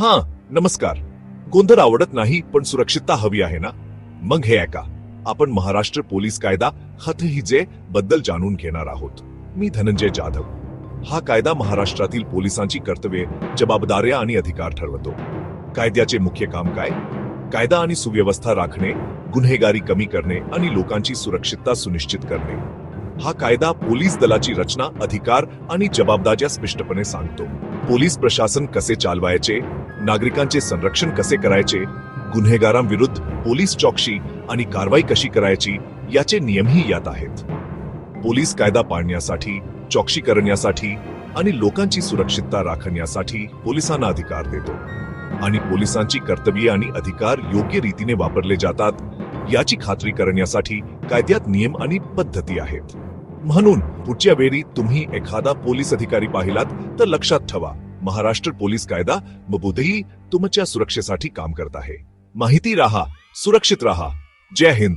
हा नमस्कार. गोंधळ आवडत नाही पण सुरक्षितता हवी आहे ना? मग हे ऐका. आपण महाराष्ट्र पोलीस कायदा हतहिजे बद्दल जाणून घेणार आहोत. मी धनंजय जाधव. हा कायदा महाराष्ट्रातील पोलिसांची कर्तव्ये जबाबदाऱ्या आणि अधिकार ठरवतो. कायद्याचे मुख्य काम काय? कायदा आणि सुव्यवस्था राखणे गुन्हेगारी कमी करणे आणि लोकांची सुरक्षितता सुनिश्चित करणे. हा कायदा पोलीस दलाची रचना अधिकार आणि जबाबदाऱ्या स्पष्टपणे सांगतो. पोलीस प्रशासन कसे चालवायचे? नागरिकांचे संरक्षण कसे करायचे? गुन्हेगारांविरुद्ध पोलीस चौकशी आणि कारवाई कशी करायची? याचे नियमही यात आहेत. पोलीस कायदा पाळण्यासाठी चौकशी करण्यासाठी आणि लोकांची सुरक्षितता राखण्यासाठी पोलिसांना अधिकार देतो. आणि पोलिसांची कर्तव्ये आणि अधिकार योग्य रीतीने वापरले जातात याची खात्री करण्यासाठी कायद्यात नियम आणि पद्धती आहेत. म्हणून पुढच्या वेळी तुम्ही एखादा पोलीस अधिकारी पाहिलात तर लक्षात ठेवा. महाराष्ट्र पोलीस कायदा मबुदही तुमच्या सुरक्षेसाठी काम करत आहे. माहिती राहा सुरक्षित राहा. जय हिंद.